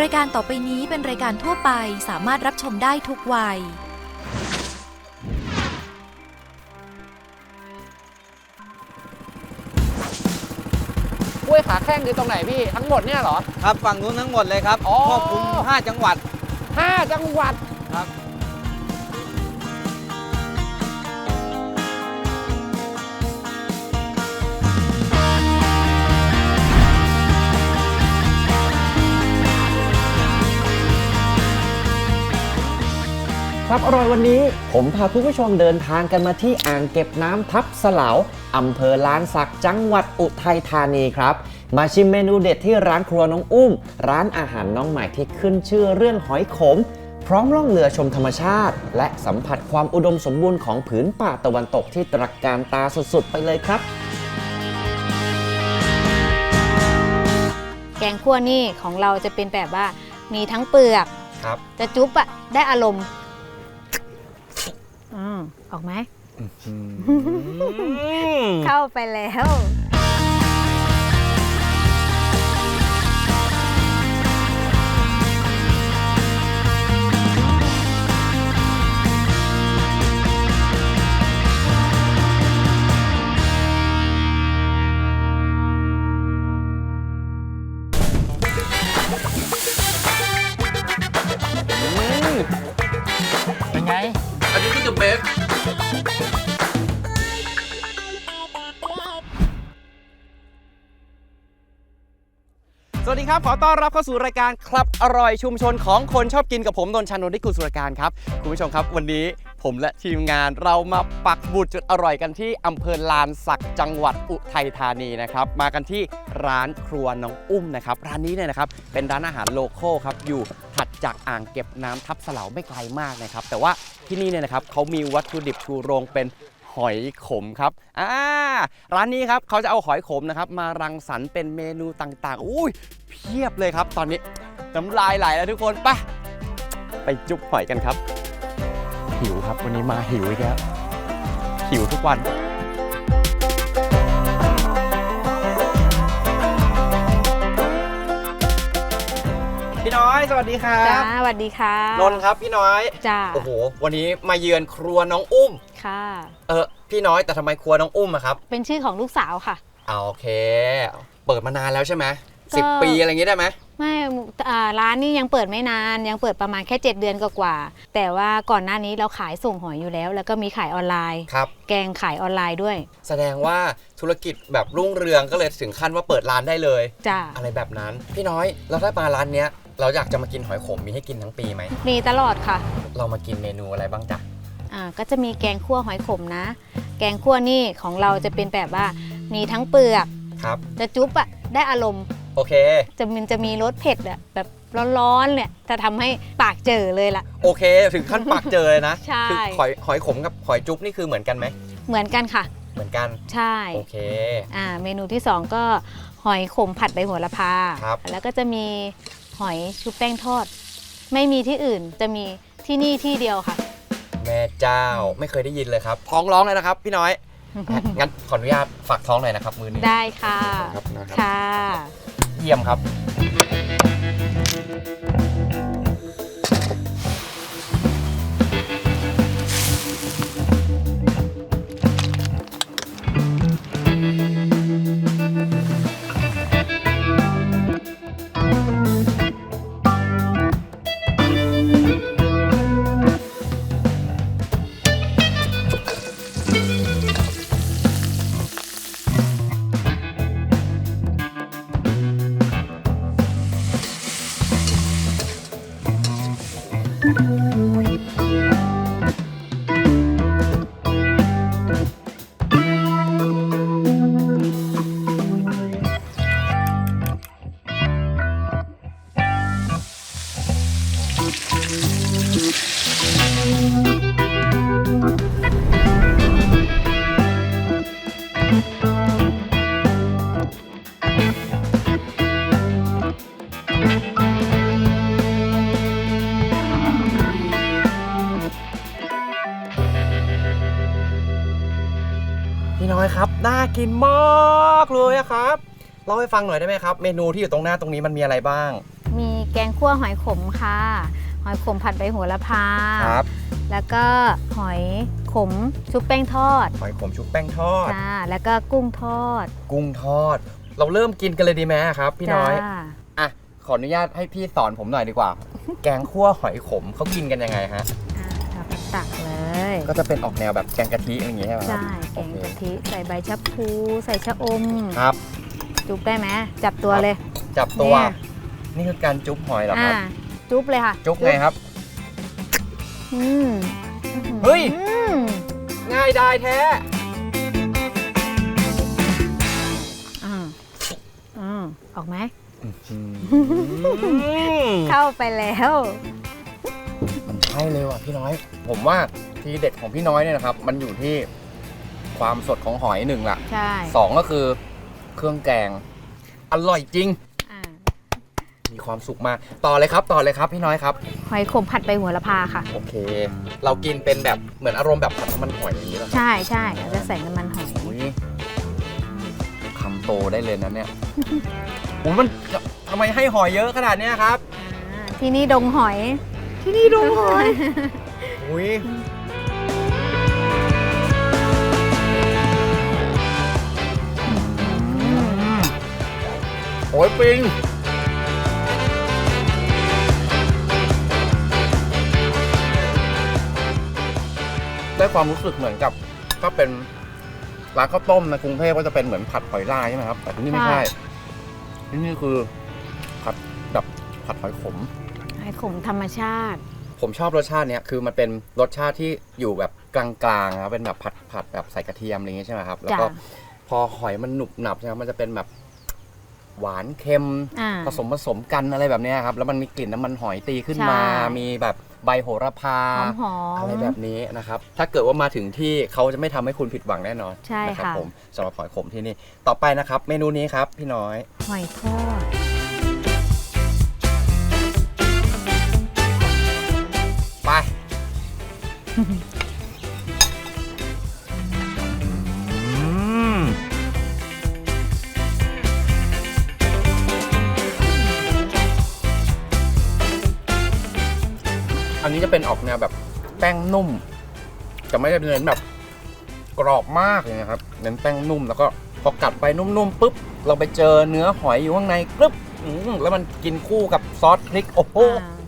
รายการต่อไปนี้เป็นรายการทั่วไปสามารถรับชมได้ทุกวัย กล้วยขาแข้งคือตรงไหนพี่ ทั้งหมดเนี่ยเหรอ ครับฝั่งนู้นทั้งหมดเลยครับอ๋อ ครอบคลุม 5 จังหวัด 5 จังหวัด ครับ ครับอร่อยวันนี้ ผมพาคุณผู้ชมเดินทางกันมาที่อ่างเก็บน้ำทับสลาวอำเภอลานสักจังหวัดอุทัยธานีครับ มาชิมเมนูเด็ดที่ร้านครัวน้องอุ้ม ร้านอาหารน้องใหม่ที่ขึ้นชื่อเรื่องหอยขม พร้อมล่องเรือชมธรรมชาติ และสัมผัสความอุดมสมบูรณ์ของผืนป่าตะวันตกที่ตรักการตาสุดๆ ไปเลยครับ แกงคั่วนี่ของเราจะเป็นแบบว่ามีทั้งเปลือก ครับ จะจุ๊บอะได้อารมณ์ อมออกไหม เข้าไปแล้ว ขอต้อนรับเข้าสู่รายการครับอร่อยชุมชนของคนชอบกินกับผมนนชานนท์ที่กุลสุรการครับคุณผู้ชมครับ วันนี้ผมและทีมงานเรามาปักบุตรจุดอร่อยกันที่อำเภอลานสักจังหวัดอุทัยธานีนะครับ มากันที่ร้านครัวน้องอุ้มนะครับ ร้านนี้เนี่ยนะครับเป็นร้านอาหารโลคอลครับอยู่ถัดจากอ่างเก็บน้ำทับเสลาไม่ไกลมากนะครับ แต่ว่าที่นี่เนี่ยนะครับเขามีวัตถุดิบชูโรงเป็น หอยขมครับอ่าร้านนี้ครับเขาจะเอาหอยขมนะครับ มารังสรรค์เป็นเมนูต่างๆอุ้ยเพียบเลยครับ ตอนนี้น้ำลายไหลแล้วทุกคนไปไปจุ๊บหอยกันครับ หิวครับวันนี้มาหิวอีกแล้วหิวทุกวัน พี่น้อยสวัสดีครัจ้าบสวัสดีค่ะนนท์ครับพี่น้อย จ้าโอ้โห วันนี้มาเยือนครัวน้องอุ้ม ค่ะ เออพี่น้อยแต่ทำไมครัวน้องอุ้มอะครับเป็นชื่อของลูกสาวค่ะ อ่าโอเค เปิดมานานแล้วใช่ไหมก็ สิบปีอะไรอย่างงี้ได้ไหม ไม่อ่าร้านนี้ยังเปิดไม่นาน ยังเปิดประมาณแค่ 7 เดือนกว่าๆแต่ว่าก่อนหน้านี้เราขายส่งหอยอยู่แล้ว แล้วก็มีขายออนไลน์ ครับ แกงขายออนไลน์ด้วยแสดงว่าธุรกิจแบบรุ่งเรืองก็เลยถึงขั้นว่าเปิดร้านได้เลย จ้าอะไรแบบนั้น พี่น้อยแล้วถ้ามาร้านเนี้ย เราอยากจะมากินหอยขมมีให้กินทั้งปีไหม มีตลอดค่ะ เรามากินเมนูอะไรบ้างจ๊ะ อ่าก็จะมีแกงคั่วหอยขมนะ แกงคั่วนี่ของเราจะเป็นแบบว่ามีทั้งเปลือก ครับ จะจุ๊บอะได้อารมณ์ โอเค จะมันจะมีรสเผ็ดอะแบบร้อนๆเนี่ยจะทำให้ปากเจอเลยล่ะ โอเค ถึงขั้นปากเจอเลยนะใช่ คือหอยหอยขมกับหอยจุ๊บนี่คือเหมือนกันไหม เหมือนกันค่ะ เหมือนกัน ใช่ โอเค อ่าเมนูที่ 2 ก็หอยขมผัดใบโหระพา ครับ แล้วก็จะมี หอยชุบแป้งทอด ไม่มีที่อื่นจะมีที่นี่ที่เดียวค่ะ แม่เจ้าไม่เคยได้ยินเลยครับ ท้องร้องเลยนะครับ พี่น้อย งั้นขออนุญาตฝากท้องหน่อยนะครับมือนี้ได้ค่ะ ครับนะครับค่ะ เยี่ยมครับ พี่ ให้ฟังหน่อยได้ไหมครับ เมนูที่อยู่ตรงหน้าตรงนี้มันมีอะไรบ้าง มีแกงคั่วหอยขมค่ะ หอยขมผัดใบโหระพาครับ แล้วก็หอยขมชุบแป้งทอดหอยขมชุบแป้งทอด จ้าแล้วก็กุ้งทอดกุ้งทอด เราเริ่มกินกันเลยดีไหมครับ พี่น้อย จ้าอะ ขออนุญาตให้พี่สอนผมหน่อยดีกว่า แกงคั่วหอยขมเขากินกันยังไงฮะ อ่าเราก็ตักเลยก็จะเป็นออกแนวแบบแกงกะทิอย่างงี้ใช่ไหมครับ ใช่แกงกะทิใส่ใบชะพลูใส่ชะอม ครับ จุ๊บได้ไหมจับตัวเลย จับตัวเนี่ยนี่คือการจุ๊บหอยเหรอครับอ่าจุ๊บเลยค่ะ จุ๊บไงครับอืมเฮ้ยอืมง่ายได้แท้อ่าอ่าออกไหมอืมเข้าไปแล้วมันใช่เลยว่ะพี่น้อย ผมว่าทีเด็ดของพี่น้อยเนี่ยนะครับ มันอยู่ที่ความสดของหอยหนึ่งละใช่สองก็คือ เครื่องแกง อร่อยจริง อ่ามีความสุขมากต่อเลยครับ ต่อเลยครับพี่น้อยครับ หอยขมผัดใบหัวละพาค่ะ โอเค เรากินเป็นแบบเหมือนอารมณ์แบบผัดน้ำมันหอยอย่างนี้เหรอครับใช่ใช่เราจะใส่น้ำมันหอย อุ้ยคำโตได้เลยนะเนี่ยโอ้ยมันทำไมให้หอยเยอะขนาดเนี้ยครับ อ่าที่นี่ดงหอย ที่นี่ดงหอย อุ้ย โอ้ยปิงได้ความรู้สึกเหมือนกับถ้าเป็นร้านข้าวต้มในกรุงเทพก็จะเป็นเหมือนผัดหอยลายใช่ไหมครับ แต่ที่นี่ไม่ใช่ ที่นี่คือผัดแบบผัดหอยขม หอยขมธรรมชาติ ผมชอบรสชาติเนี้ยคือมันเป็นรสชาติที่อยู่แบบกลางๆครับเป็นแบบผัดผัดแบบใส่กระเทียมอะไรอย่างงี้ใช่ไหมครับ แล้วก็จ้ะพอหอยมันหนุบหนับใช่ไหมมันจะเป็นแบบ หวานเค็ม อ่า ผสมผสมกันอะไรแบบเนี้ยครับ แล้วมันมีกลิ่นน้ำมันหอยตีขึ้นมา ใช่ มีแบบใบโหระพา หอมหอม อะไรแบบนี้นะครับ ถ้าเกิดว่ามาถึงที่เขาจะไม่ทำให้คุณผิดหวังแน่นอนใช่นะครับค่ะ ผมสำหรับหอยขมที่นี่ ต่อไปนะครับ เมนูนี้ครับพี่น้อย หอยทอด ไป นนี้จะเป็นออกแนวแบบแป้งนุ่ม จะไม่ได้เน้นแบบกรอบมากเลยนะครับ เน้นแป้งนุ่มแล้วก็พอกัดไปนุ่มๆปุ๊บ เราไปเจอเนื้อหอยอยู่ข้างในกรึบอื้อแล้วมันกินคู่กับซอสพริกโอ้โหอ่า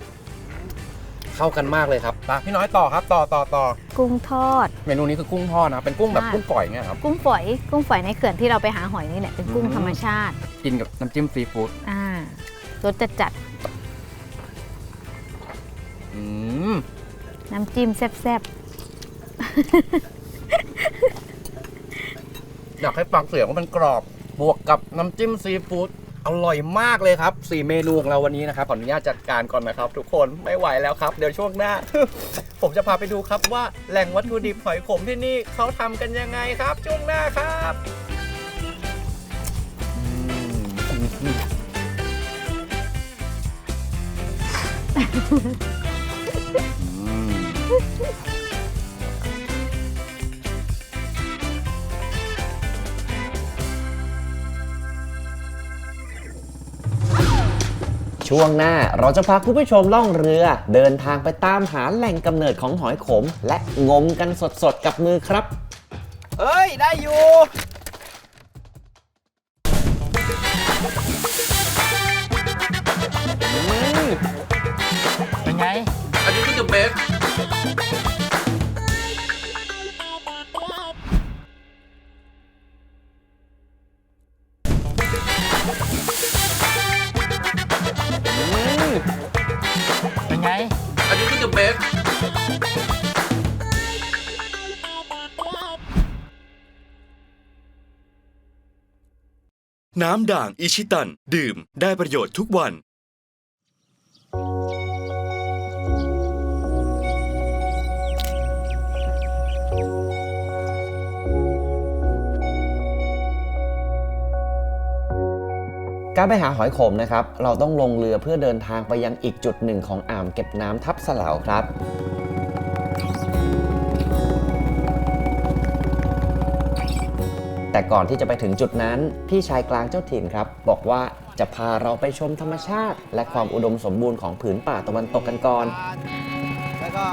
เข้ากันมากเลยครับตาพี่น้อยต่อครับ ต่อต่อต่อกุ้งทอด เมนูนี้คือกุ้งทอดนะครับเป็นกุ้งแบบใช่ กุ้งปล่อยเงี้ยครับ กุ้งฝอยกุ้งฝอยในเขื่อนที่เราไปหาหอยนี่แหละเป็นกุ้งอืม ธรรมชาติกินกับน้ำจิ้มซีฟู้ดอ่ารสจัดจัด อืมๆน้ำจิ้มแซ่บอยากให้ฟังเสียงว่ามันกรอบ บวกกับน้ำจิ้มซีฟู้ดอร่อยมากเลยครับสี่เมนูของเราวันนี้นะครับขออนุญาตจัดการก่อนนะครับ ทุกคนไม่ไหวแล้วครับ เดี๋ยวช่วงหน้า ผมจะพาไปดูครับว่าแหล่งวัตถุดิบหอยขมที่นี่เขาทำกันยังไงครับ ช่วงหน้าครับอืมอืม ช่วงหน้าเราจะพาคุณผู้ชมล่องเรือ เดินทางไปตามหาแหล่งกำเนิดของหอยขม และงมกันสดๆ กับมือครับ เอ้ย ได้อยู่ น้ำด่างอิชิตัน ดื่มได้ประโยชน์ทุกวัน การไปหาหอยขมนะครับ เราต้องลงเรือเพื่อเดินทางไปยังอีกจุดหนึ่งของอ่างเก็บน้ำทับสลาวครับ แต่ก่อนที่จะไปถึงจุดนั้น พี่ชายกลางเจ้าถิ่นครับ บอกว่าจะพาเราไปชมธรรมชาติ และความอุดมสมบูรณ์ของผืนป่าตะวันตกกันก่อน แล้วก็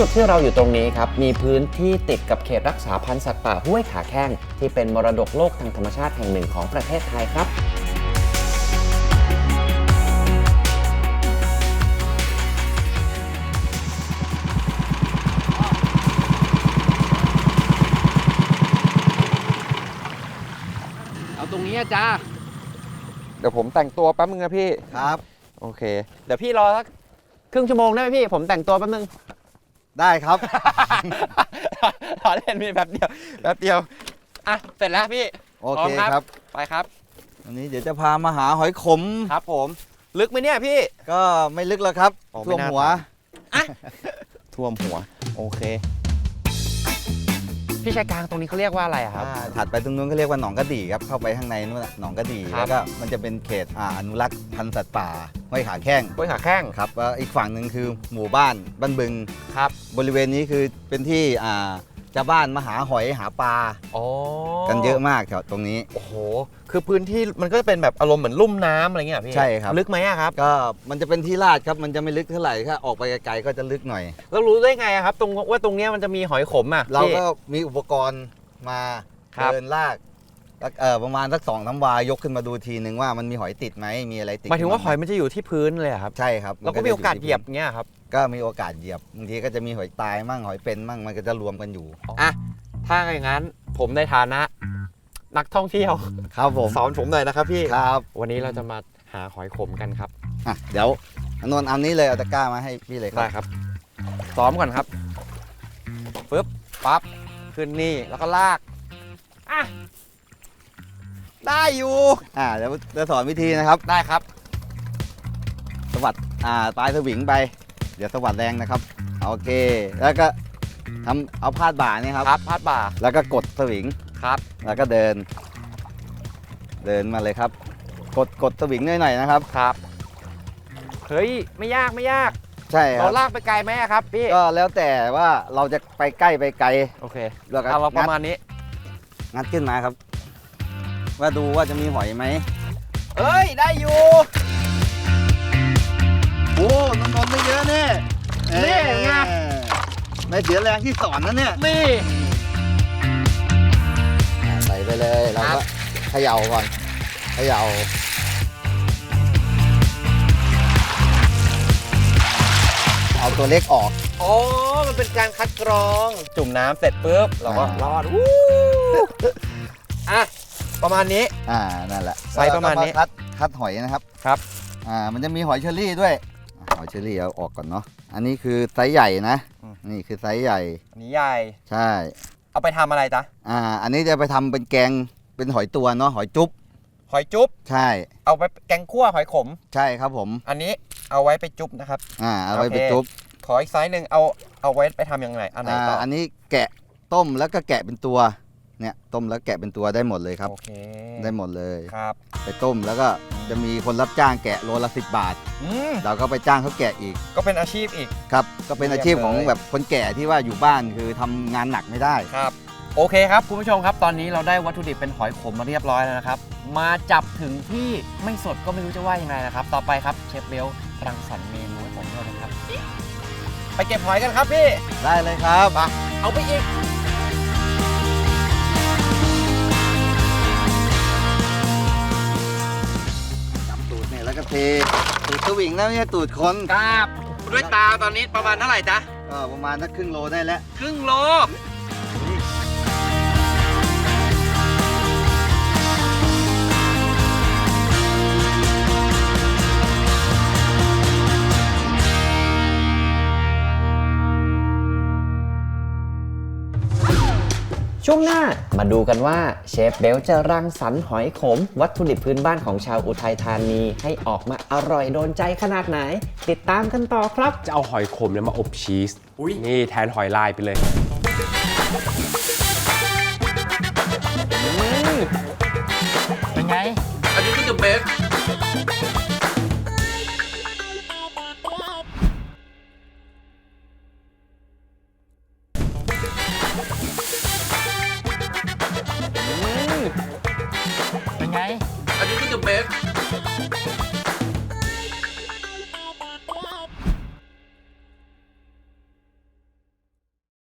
จุดที่เราอยู่ตรงนี้ครับ มีพื้นที่ติดกับเขตรักษาพันธุ์สัตว์ป่าห้วยขาแข้ง ที่เป็นมรดกโลกทางธรรมชาติแห่งหนึ่งของประเทศไทยครับเอาตรงนี้จ้าเดี๋ยวผมแต่งตัวแป๊บนึงนะพี่ ครับ โอเค เดี๋ยวพี่รอสักครึ่งชั่วโมงได้ไหมพี่ ผมแต่งตัวแป๊บนึง ได้ครับรอเล่นมีแป๊บเดียวแป๊บเดียวอะเสร็จแล้วพี่โอพร้เคมครับ ไปครับวันนี้เดี๋ยวจะพามาหาหอยขม ครับผม ลึกไหมเนี่ยพี่ ก็ไม่ลึกแล้วครับอ๋อไม่ท่วมน่าหัวตายท่วมหัว โอเค พี่ชายกลางตรงนี้เขาเรียกว่าอะไรอะครับ อ่าถัดไปตรงนู้นก็เรียกว่าหนองกระดี่ครับเข้าไปข้างในนู้นน่ะหนองกระดี่ครับ แล้วก็มันจะเป็นเขตอ่าอนุรักษ์พันธุ์สัตว์ป่าห้วยขาแข้งกล้วยขาแข้งครับแล้วอีกฝั่งหนึ่งคือหมู่บ้านบ้านบึง ครับ บริเวณนี้คือเป็นที่อ่า ชาวบ้านมาหาหอยหาปลาอ๋อกันเยอะมากแถวตรงนี้ โอ้โห คือพื้นที่มันก็จะเป็นแบบอารมณ์เหมือนลุ่มน้ำอะไรเงี้ยพี่ใช่ครับ ลึกไหมอะครับ ก็มันจะเป็นที่ลาดครับมันจะไม่ลึกเท่าไหร่ถ้าออกไปไกลๆก็จะลึกหน่อย แล้วรู้ได้ไงอะครับ ตรงว่าตรงเนี้ยมันจะมีหอยขมอะเราพี่ ก็มีอุปกรณ์มาครับ เดินลากแล้วเออประมาณสักสองน้ำวายกขึ้นมาดูทีนึงว่ามันมีหอยติดไหมมีอะไรติดหมายถึงว่าหอยบ้มันจะอยู่ที่พื้นเลยอะครับ ใช่ครับแล้วก็นมีโอกาสจะเหยียบเงี้ยครับ ก็มีโอกาสเหยียบบางทีก็จะมีหอยตายมั่งหอยเป็นมั่งมันก็จะรวมกันอยู่อะถ้าอย่างนั้นผมในฐานะ นักท่องเที่ยวครับผมสอนผมหน่อยนะครับพี่ครับ วันนี้เราจะมาหาหอยขมกันครับอะเดี๋ยวอนนท์เอานี้เลยเอาตะกร้ามาให้พี่เลยครัได้บครับซ้อมก่อนครับปึ๊บปั๊บขึ้นนี่แล้วก็ลากอะได้อยู่ อ่าเดี๋ยวจะสอนวิธีนะครับได้ครับสวัสดอ่าปลายสวิงไป เดี๋ยวสวัสดแรงนะครับ โอเค แล้วก็ทำเอาพาดบ่าเนี่ยครับ ครับพาดบ่าแล้วก็กดสวิง ครับแล้วก็เดิน เดินมาเลยครับ กดกดสวิงหน่อยๆนะครับ ครับเฮ้ยไม่ยากไม่ยากใช่คเรารับลากไปไกลไหมอะครับพี่ก็แล้วแต่ว่าเราจะไปใกล้ไปไกลโอเคแล้วก็เอาเราประงัดมาณนี้ งัดขึ้นมาครับ ว่าดูว่าจะมีหอยไหมเอ้ยได้อยู่ โอ้น้องนนท์ได้เยอะเนี่ยนี่ไง ไม่เสียแรงที่สอนนะเนี่ยนี่ ใส่ไปเลยเราครัก็บเขย่าก่อนเขย่าเอาตัวเล็กออกโอ้มันเป็นการคัดกรอง จุ่มน้ำเสร็จปุ๊บเราก็อ่าร อดวู้อะ ประมาณนี้ อ่านั่นแหละไซส์ประมาณนี้แล้วก็คัดคัดหอยนะครับครับ อ่ามันจะมีหอยเชอรี่ด้วย อะหอยเชอรี่เอาออกก่อนเนาะอันนี้คือไซส์ใหญ่นะ อืม นี่คือไซส์ใหญ่อันนี้ใหญ่ใช่เอาไปทำอะไรจ๊ะอ่าอันนี้จะไปทำเป็นแกงเป็นหอยตัวเนาะหอยจุ๊บหอยจุ๊บใช่เอาไปแกงคั่วหอยขม ใช่ครับผมอันนี้เอาไว้ไปจุ๊บนะครับ อ่าเอาไว้โอเคไปจุ๊บขออีกไซส์หนึ่งเอาเอาไว้ไปทำยังไงอันไหนอ่าต่ออันนี้แกะต้มแล้วก็แกะเป็นตัว เนี่ยต้มแล้วแกะเป็นตัวได้หมดเลยครับ โอเคได้หมดเลย ครับ ไปต้มแล้วก็จะมีคนรับจ้างแกะโลละสิบบาท อืมเราก็ไปจ้างเขาแกะอีกก็เป็นอาชีพอีก ครับ ก็เป็นอาชีพของเยี่ยมเลยแบบคนแก่ที่ว่าอยู่บ้านคือทำงานหนักไม่ได้ ครับโอเคครับคุณผู้ชมครับ ตอนนี้เราได้วัตถุดิบเป็นหอยขมมาเรียบร้อยแล้วนะครับ มาจับถึงที่ไม่สดก็ไม่รู้จะว่ายังไงนะครับ ต่อไปครับเชฟเบลรังสรรค์เมนูให้ผมด้วยนะครับ ไปเก็บหอยกันครับพี่ ได้เลยครับ เอาไปอีก เนี่ยแล้วก็เทตูดสวิงนะไม่ใช่ตูดคนครับ ด้วยตาตอนนี้ประมาณเท่าไหร่จ๊ะก็ประมาณสักครึ่งโลได้แล้ว ครึ่งโล ช่วงหน้ามาดูกันว่าเชฟเบลจะรังสรรค์หอยขม วัตถุดิบพื้นบ้านของชาวอุทัยธานีให้ออกมาอร่อยโดนใจขนาดไหน ติดตามกันต่อครับ จะเอาหอยขมเนี่ยมาอบชีส นี่แทนหอยลายไปเลย เมตร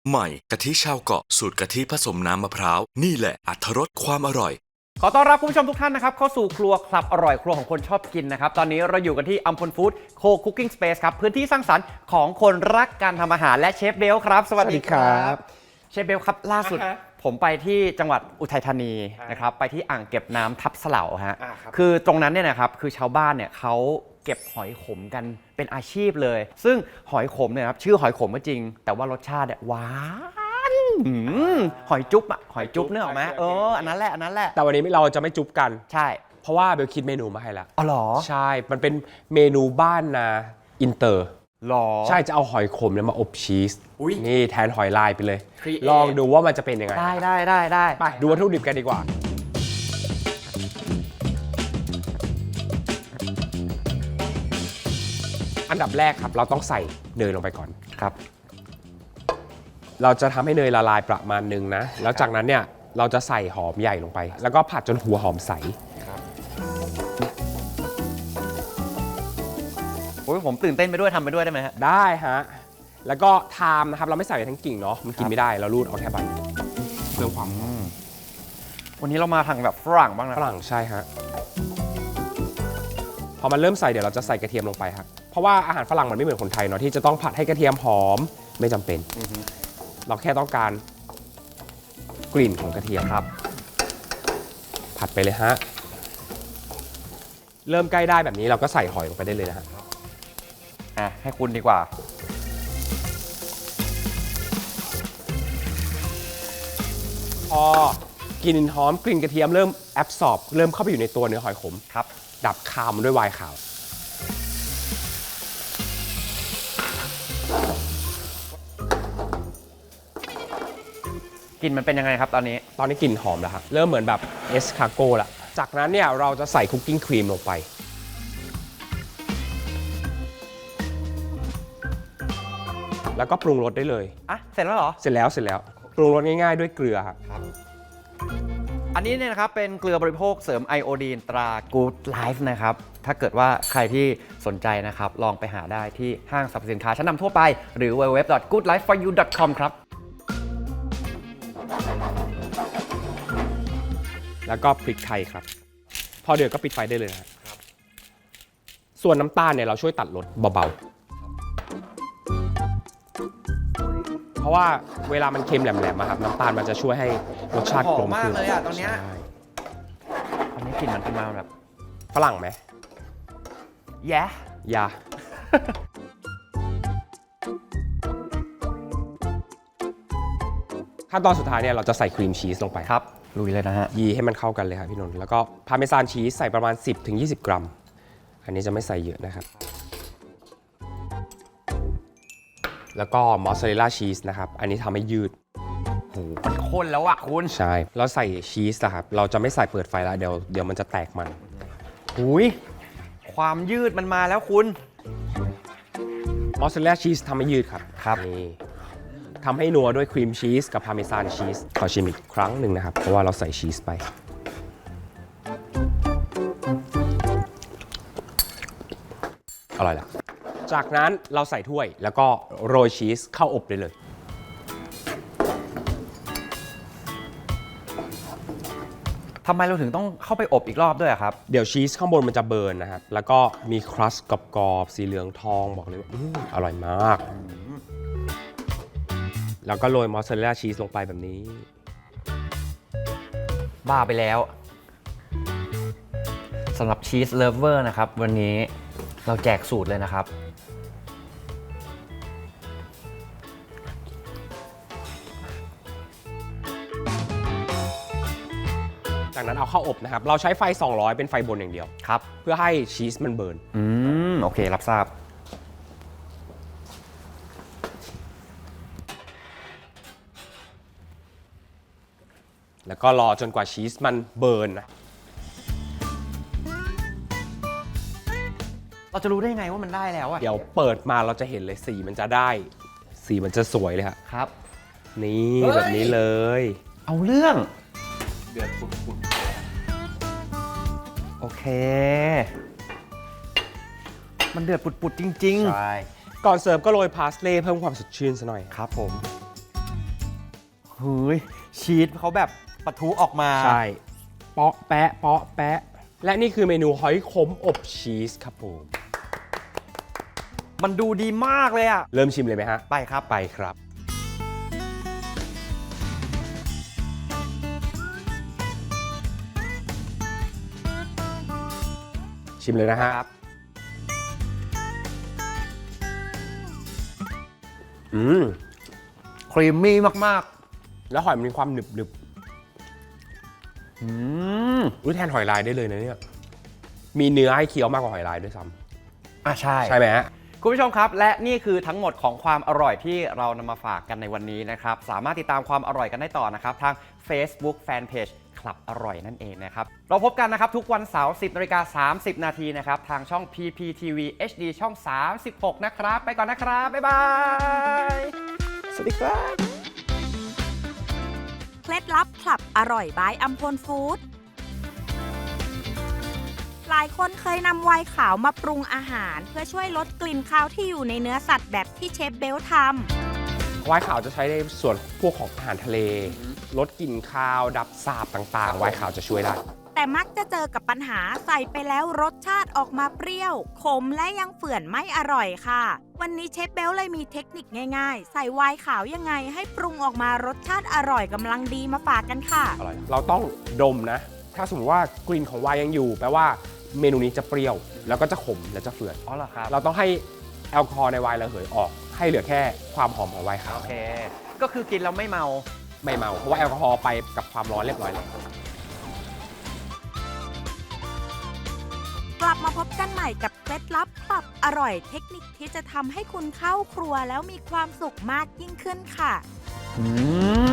ใหม่กะทิชาวเกาะสูตรกะทิผสมน้ำมะพร้าว นี่แหละอัตรสความอร่อย ขอต้อนรับคุณผู้ชมทุกท่านนะครับเข้าสู่ครัวคลับอร่อยครัวของคนชอบกินนะครับ ตอนนี้เราอยู่กันที่อัมพลฟู้ดโคคุกกิ้งสเปซครับ พื้นที่สร้างสรรค์ของคนรักการทำอาหารและเชฟเบลครับ สวัสดีครับ เชฟเบลครับล่าสุด ผมไปที่จังหวัดอุทัยธานีนะครับไปที่อ่างเก็บน้ำทับเสลาฮะคือตรงนั้นเนี่ยนะครับคือชาวบ้านเนี่ยเขาเก็บหอยขมกันเป็นอาชีพเลย ซึ่งหอยขมเนี่ยครับชื่อหอยขมก็จริง แต่ว่ารสชาติเนี่ยหวานอืมหอยจุ๊บอะหอยจุ๊บเนื้อออกไหมเอออันนั้นแหละอันนั้นแหละแต่วันนี้เราจะไม่จุบกัน ใช่เพราะว่าเบลคิดเมนูมาให้แล้วอ๋อเหรอ ใช่ มันเป็นเมนูบ้านนาอินเตอร์ หรอ ใช่จะเอาหอยขมเนี่ยมาอบชีส อุ๊ยนี่แทนหอยลายไปเลย Create ลองดูว่ามันจะเป็นยังไง ได้ได้ได้ได้ไปดูวัตถุดิบกันดีกว่า อันดับแรกครับ เราต้องใส่เนยลงไปก่อน ครับ เราจะทำให้เนยละลายประมาณหนึงนะ แล้วจากนั้นเนี่ย เราจะใส่หอมใหญ่ลงไป แล้วก็ผัดจนหัวหอมใสโอ้ยผมตื่นเต้นไปด้วยทำไปด้วยได้ไหมฮะ ได้ฮะ แล้วก็ไทม์นะครับเราไม่ใส่ไปทั้งกิ่งเนาะมันกินไม่ได้เรารูดเอาแค่ใบเพิ่มความวันนี้เรามาทางแบบฝรั่งบ้างนะฝรั่งใช่ฮะพอมันเริ่มใส่เดี๋ยวเราจะใส่กระเทียมลงไปครับเพราะว่าอาหารฝรั่งมันไม่เหมือนคนไทยเนาะที่จะต้องผัดให้กระเทียมหอมไม่จำเป็นเราแค่ต้องการกลิ่นของกระเทียมครับ ผัดไปเลยฮะ เริ่มใกล้ได้แบบนี้เราก็ใส่หอยลงไปได้เลยนะฮะ อะให้คุณดีกว่า พอกลิ่นหอมกลิ่นกระเทียมเริ่มแอบสอบเริ่มเข้าไปอยู่ในตัวเนื้อหอยขม ครับ ดับคาวมันด้วยไวน์ขาว กลิ่นมันเป็นยังไงครับตอนนี้ ตอนนี้กลิ่นหอมแล้วครับ เริ่มเหมือนแบบเอสคาโก้ละ จากนั้นเนี่ยเราจะใส่คุกกิ้งครีมลงไป แล้วก็ปรุงรสได้เลย อะเสร็จแล้วเหรอ เสร็จแล้วเสร็จแล้วปรุงรสง่ายๆ ด้วยเกลือครับ อันนี้เนี่ยนะครับเป็นเกลือบริโภคเสริมไอโอดีนตรา Good Life นะครับ ถ้าเกิดว่าใครที่สนใจนะครับ ลองไปหาได้ที่ห้างสรรพสินค้าชั้นนำทั่วไป หรือ www.goodlifeforyou.com ครับ แล้วก็พริกไทยครับ พอเดือดก็ปิดไฟได้เลยนะครับส่วนน้ำตาลเนี่ยเราช่วยตัดรสเบาๆ เพราะว่าเวลามันเค็มแหลมๆอะครับน้ำตาลมันจะช่วยให้รสชาติกลมขึ้นหอมมากเลยอะตอนเนี้ย ใช่อันนี้กลิ่นมันเป็นมาแบบฝรั่งไหมแย่ยา ขั้นตอนสุดท้ายเนี่ยเราจะใส่ครีมชีสลงไปครับลุยเลยนะฮะ ยีให้มันเข้ากันเลยครับพี่นนท์แล้วก็พาเมซานชีสใส่ประมาณ 10-20 กรัม อันนี้จะไม่ใส่เยอะนะครับ แล้วก็มอสซาเรลล่าชีสนะครับ อันนี้ทำให้ยืดโหมันข้นแล้วอะคุณ ใช่ เราใส่ชีสนะครับ เราจะไม่ใส่เปิดไฟแล้วเดี๋ยวเดี๋ยวมันจะแตกมันหุยความยืดมันมาแล้วคุณมอสซาเรลล่าชีสทำให้ยืดครับครับนี่ทำให้นัวด้วยครีมชีสกับพาเมซานชีสขอชิมอีกครั้งหนึ่งนะครับ เพราะว่าเราใส่ชีสไปอร่อยแล้ว จากนั้นเราใส่ถ้วยแล้วก็โรยชีสเข้าอบได้เลย ทำไมเราถึงต้องเข้าไปอบอีกรอบด้วยอะครับ เดี๋ยวชีสข้างบนมันจะเบิร์นนะครับ แล้วก็มีครัสกรอบๆสีเหลืองทองบอกเลยว่าอื้ออร่อยมาก แล้วก็โรยมอสซาเรลล่าชีสลงไปแบบนี้ บ้าไปแล้วสำหรับชีสเลฟเวอร์นะครับ วันนี้ เราแจกสูตรเลยนะครับ จากนั้นเอาเข้าอบนะครับ เราใช้ไฟ 200 เป็นไฟบนอย่างเดียว ครับ เพื่อให้ชีสมันเบิร์น อืม โอเค รับทราบ แล้วก็รอจนกว่าชีสมันเบิร์นนะ จะรู้ได้ไงว่ามันได้แล้วอะเดี๋ยวเปิดมาเราจะเห็นเลยสีมันจะได้ สีมันจะสวยเลยครับครับ นี่เฮ้ย แบบนี้เลย เอาเรื่อง เดือดปุดโอเค มันเดือดปุดๆจริงใช่ก่อนเสิร์ฟก็โรยพาสเล่เพิ่มความสดชื่นซะหน่อยๆครับผมเฮ้ยชีสเขาแบบปะทุออกมา ใช่ เปาะแปะเปาะแปะ และนี่คือเมนูหอยขมอบชีสครับผม มันดูดีมากเลยอะเริ่มชิมเลยไหมฮะ ไปครับ ไปครับ ชิมเลยนะฮะ ครับ อืม ครีมมี่มากแล้วหอยมันมีความหนึบหนึบๆอืมๆอุ้ยแทนหอยลายได้เลยนะเนี่ย มีเนื้อให้เคี้ยวมากกว่าหอยลายด้วยซ้อะใช่ำใช่ไหมฮะ คุณผู้ชมครับ และนี่คือทั้งหมดของความอร่อยที่เรานำมาฝากกันในวันนี้นะครับ สามารถติดตามความอร่อยกันได้ต่อนะครับ ทาง Facebook Fanpage คลับอร่อยนั่นเองนะครับ เราพบกันนะครับ ทุกวันเสาร์ 10นาฬิกา30 นาทีนะครับ ทางช่อง PPTV HD ช่อง 36 นะครับ ไปก่อนนะครับ บ๊ายบาย สวัสดีครับ เคล็ดลับคลับอร่อยบายอัมพลฟู้ดห ลายคนเคยนำไวน์ขาวมาปรุงอาหาร เพื่อช่วยลดกลิ่นคาวที่อยู่ในเนื้อสัตว์แบบที่เชฟเบลทไวน์ขาวจะใช้ในส่วนพวกของอาหารทะเล ลดกลิ่นคาว ดับสาบต่างๆ ไวน์ขาวจะช่วยได้ำแต่มักจะเจอกับปัญหาใส่ไปแล้วรสชาติออกมาเปรี้ยว ขมและยังเฝื่อนไม่อร่อยค่ะ วันนี้เชฟเบลเลยมีเทคนิคง่ายๆ ใส่ไวน์ขาวยังไง ให้ปรุงออกมารสชาติอร่อยกำลังดีมาฝากกันค่ะอร่อยเราต้องดมนะ ถ้าสมมติว่ากลิ่นของไวน์ยังอยู่แปลว่า เมนูนี้จะเปรี้ยว แล้วก็จะขมและจะเฝื่อน อ๋อเหรอครับ เราต้องให้แอลกอฮอล์ในไวน์ระเหยออก ให้เหลือแค่ความหอมของไวน์ขาวโอเค ก็คือกินแล้วไม่เมา ไม่เมา เพราะว่าแอลกอฮอล์ไปกับความร้อนเรียบร้อยแล้ว กลับมาพบกันใหม่กับเคล็ดลับปรับอร่อยเทคนิคที่จะทำให้คุณเข้าครัวแล้วมีความสุขมากยิ่งขึ้นค่ะ อืม